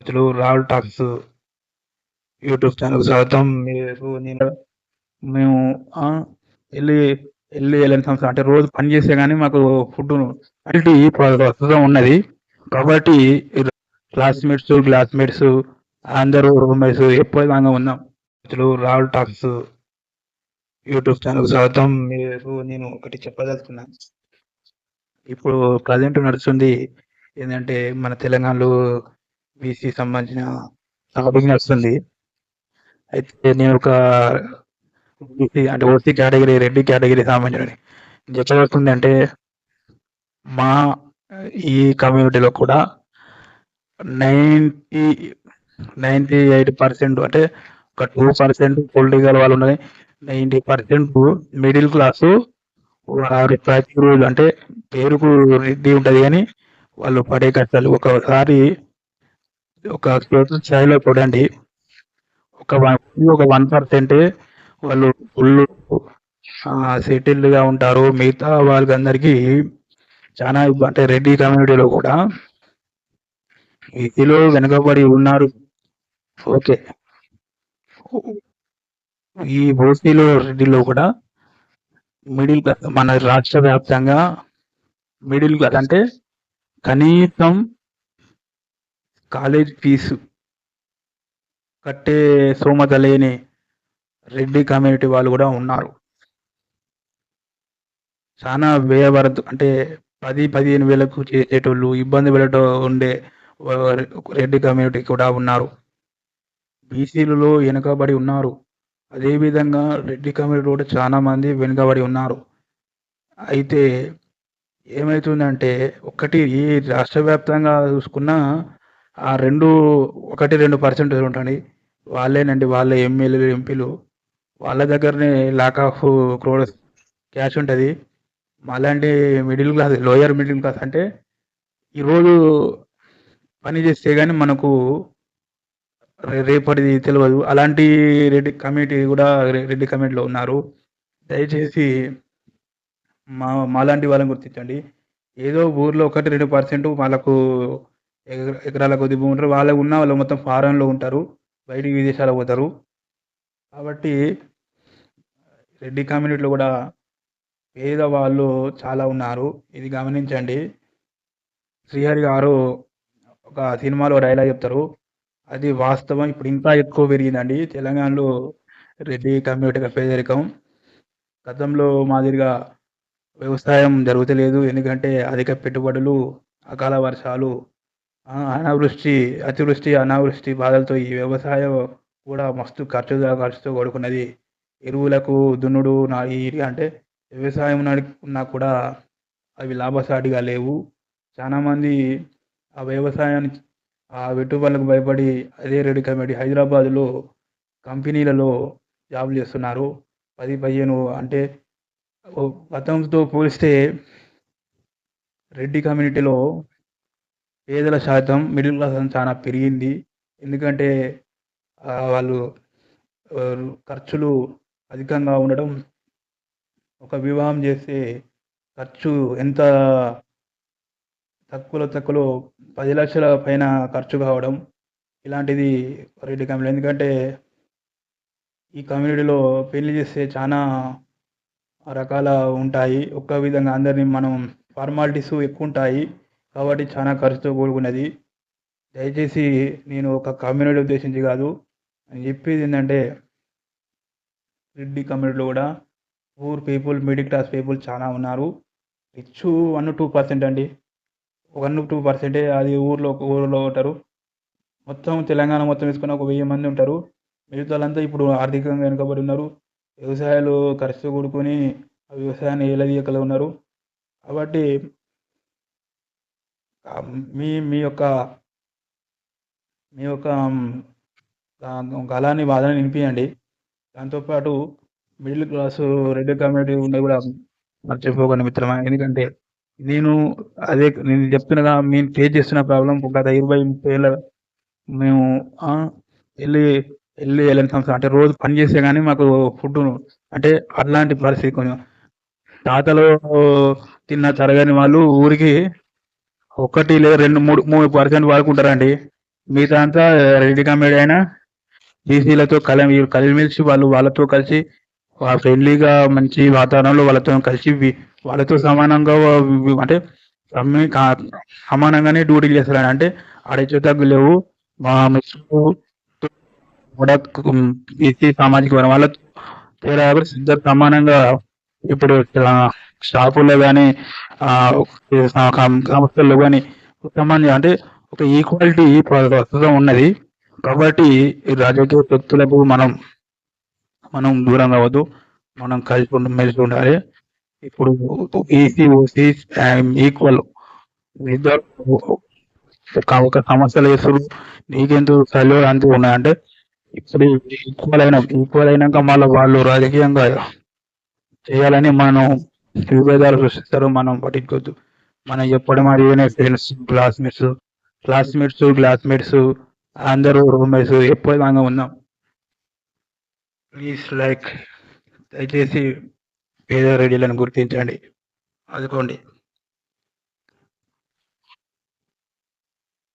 మిత్రులు Rahul talks YouTube channel స్వాగతం. మీరు నేను మేము వెళ్ళి వెళ్ళి వెళ్ళిన సంవత్సరం అంటే రోజు పని చేస్తే కానీ మాకు ఫుడ్ క్వాలిటీ ప్రస్తుతం ఉన్నది. కాబట్టి క్లాస్మేట్స్ క్లాస్మేట్స్ అందరూ రూమ్మేట్స్ ఎప్పుడు ఉన్నాం. మిత్రులు రాహుల్ టాక్స్ యూట్యూబ్ ఛానల్ స్వాగతం. మీరు నేను ఒకటి చెప్పదలుచుకున్నాను ఇప్పుడు ప్రజెంట్ నడుస్తుంది ఏంటంటే మన తెలంగాణలో బీసీ సంబంధించిన షాపింగ్ నడుస్తుంది. అయితే నేను ఒక బీసీ అంటే ఓసీ కేటగిరీ రెడ్డి కేటగిరీ సంబంధించిన వస్తుంది అంటే మా ఈ కమ్యూనిటీలో కూడా నైంటీ నైంటీ ఎయిట్ పర్సెంట్ అంటే ఒక టూ పర్సెంట్ పొలిటికల్ వాళ్ళు ఉన్నాయి. నైంటీ పర్సెంట్ మిడిల్ క్లాసు ప్రతి రోజు అంటే పేరుకు రెడ్డి ఉంటుంది కానీ వాళ్ళు పడే కష్టాలు. ఒకసారి ఒక చేతుల ఛాయలో చూడండి ఒక వన్ ఒక వన్ పర్సెంట్. వాళ్ళు ఫుల్ సెటిల్డ్గా ఉంటారు. మిగతా వాళ్ళందరికీ చాలా అంటే రెడ్డి కమ్యూనిటీలో కూడా వీటిలో వెనుకబడి ఉన్నారు. ఓకే. ఈ బోసీలో రెడ్డిలో కూడా మిడిల్ క్లాస్ మన రాష్ట్ర వ్యాప్తంగా మిడిల్ క్లాస్ అంటే కనీసం కాలేజ్ ఫీజు కట్టే స్తోమత లేని రెడ్డి కమ్యూనిటీ వాళ్ళు కూడా ఉన్నారు. చాలా వ్యయభరత్ అంటే పది పదిహేను వేలకు చేసేటోళ్ళు ఇబ్బంది పడటం ఉండే రెడ్డి కమ్యూనిటీ కూడా ఉన్నారు. బీసీలలో వెనుకబడి ఉన్నారు. అదేవిధంగా రెడ్డి కమ్యూనిటీ కూడా చాలా మంది వెనుకబడి ఉన్నారు. అయితే ఏమవుతుందంటే ఒకటి ఈ రాష్ట్ర వ్యాప్తంగా చూసుకున్నా ఆ రెండు ఒకటి రెండు పర్సెంట్ ఉంటాయి. వాళ్ళేనండి వాళ్ళ ఎమ్మెల్యేలు ఎంపీలు. వాళ్ళ దగ్గరనే లాక్ ఆఫ్ క్రోడ్ క్యాష్ ఉంటుంది. మాలాంటి middle class lower middle class అంటే ఈరోజు పని చేస్తే కానీ మనకు రేపటిది తెలియదు అలాంటి రెడ్డి కమిటీ కూడా రెడ్డి కమిటీలో ఉన్నారు. దయచేసి మా మాలాంటి వాళ్ళని గుర్తించండి. ఏదో ఊర్లో ఒకటి రెండు పర్సెంట్ వాళ్ళకు ఎకరాల కొద్ది భూమి ఉంటారు. వాళ్ళకు ఉన్న వాళ్ళు మొత్తం ఫారెన్లో ఉంటారు. బయటికి విదేశాలకు పోతారు. కాబట్టి రెడ్డి కమ్యూనిటీలో కూడా పేదవాళ్ళు చాలా ఉన్నారు. ఇది గమనించండి. శ్రీహరి గారు ఒక సినిమాలో డైలాగ్ చెప్తారు. అది వాస్తవం. ఇప్పుడు ఇంకా ఎక్కువ పెరిగిందండి. తెలంగాణలో రెడ్డి కమ్యూనిటీ పేదరికం. గతంలో మాదిరిగా వ్యవసాయం జరుగుతలేదు. ఎందుకంటే అధిక పెట్టుబడులు అకాల వర్షాలు అనావృష్టి అతివృష్టి అనావృష్టి బాధలతో ఈ వ్యవసాయం కూడా మస్తు ఖర్చుతో ఖర్చుతో కూడుకున్నది ఎరువులకు దున్నుడు నా ఈ అంటే వ్యవసాయం నడి- ఉన్నా కూడా అవి లాభసాటిగా లేవు. చాలామంది ఆ వ్యవసాయాన్ని ఆ పెట్టుబడులకు భయపడి అదే రెడ్డి కమిటీ హైదరాబాద్లో కంపెనీలలో జాబులు చేస్తున్నారు. పది పదిహేను అంటే గతంతో పోలిస్తే రెడ్డి కమ్యూనిటీలో పేదల శాతం మిడిల్ క్లాస్ చాలా పెరిగింది. ఎందుకంటే వాళ్ళు ఖర్చులు అధికంగా ఉండడం ఒక వివాహం చేస్తే ఖర్చు ఎంత తక్కువలో తక్కువలో పది లక్షల పైన ఖర్చు కావడం ఇలాంటిది రెడ్డి కమ్యూనిటీ ఎందుకంటే ఈ కమ్యూనిటీలో పెళ్ళి చేస్తే చాలా రకాల ఉంటాయి. ఒక్క విధంగా అందరినీ మనం ఫార్మాలిటీస్ ఎక్కువ ఉంటాయి. కాబట్టి చాలా ఖర్చుతో కూడుకున్నది. దయచేసి నేను ఒక కమ్యూనిటీ ఉద్దేశించి కాదు నేను చెప్పేది ఏంటంటే రెడ్డి కమ్యూనిటీలో కూడా poor people middle class people చాలా ఉన్నారు. రిచ్ వన్ టూ పర్సెంట్ అండి. వన్ టూ పర్సెంటే అది ఊర్లో ఒక ఊర్లో ఉంటారు. మొత్తం తెలంగాణ మొత్తం వేసుకుని ఒక వెయ్యి మంది ఉంటారు. మిగతా వాళ్ళంతా ఇప్పుడు ఆర్థికంగా వెనుకబడి ఉన్నారు. వ్యవసాయాలు ఖర్చుతో కూడుకొని ఆ వ్యవసాయాన్ని ఏలదీయకలు ఉన్నారు. కాబట్టి మీ మీ యొక్క మీ యొక్క మ్, ఆ, గలాన్ని బాధని వినిపించండి దాంతోపాటు మిడిల్ క్లాస్ రెడ్ కమ్యూనిటీ ఉండే కూడా మర్చిపోకండి మిత్రమా. ఎందుకంటే నేను అదే నేను చెప్తున్నగా మేము ఫేస్ చేస్తున్న ప్రాబ్లం గత ఇరవై ముప్పై ఏళ్ళ మేము వెళ్ళి వెళ్ళి వెళ్ళిన సంవత్సరం అంటే రోజు పని చేస్తే కానీ మాకు ఫుడ్ అంటే అలాంటి పరిస్థితి కొంచెం. తాతలు తిన్న తరగని వాళ్ళు ఊరికి ఒకటి లేదా రెండు మూడు మూడు పర్సెంట్ వాడుకుంటారండి మిగతా అంతా రెడ్డి కమిటీ అయినా బీసీలతో కల కలిమిలిసి వాళ్ళు వాళ్ళతో కలిసి వా- ఫ్రెండ్లీగా మంచి వాతావరణంలో వాళ్ళతో కలిసి వాళ్ళతో సమానంగా అంటే సమానంగానే డ్యూటీ చేస్తారు అంటే ఆడేచో తగ్గు లేవు. మా మిత్రులు కూడా బీసీ సామాజిక వర్గం వాళ్ళతో తేడా సమానంగా ఇప్పుడు షాపుల్లో కానీ సంస్థల్లో కానీ సంబంధించి అంటే ఒక ఈక్వాలిటీ ప్రస్తుతం ఉన్నది. కాబట్టి రాజకీయ శక్తులకు మనం మనం దూరం కావద్దు. మనం కలిసి మెలిసి ఉండాలి. ఇప్పుడు ఈసీ ఓసీ ఈక్వల్ ఇద్దరు ఒక ఒక సమస్యలు వేస్తారు నీకెందుకు సలు అంతే ఉన్నాయంటే ఇప్పుడు ఈక్వల్ అయినా ఈక్వల్ అయినాక మళ్ళీ వాళ్ళు రాజకీయంగా చేయాలని మనం విభేదాలు సృష్టిస్తారు మనం పట్టించుకోవద్దు. మనం చెప్పడం మరి ఫ్రెండ్స్ క్లాస్మేట్స్ క్లాస్మేట్స్ క్లాస్మేట్స్ అందరూ రూమ్మేట్స్ ఎప్పుడు దాకా ఉన్నాం. ప్లీజ్ లైక్ దయచేసి పేద రెడీలను గుర్తించండి. అదుకోండి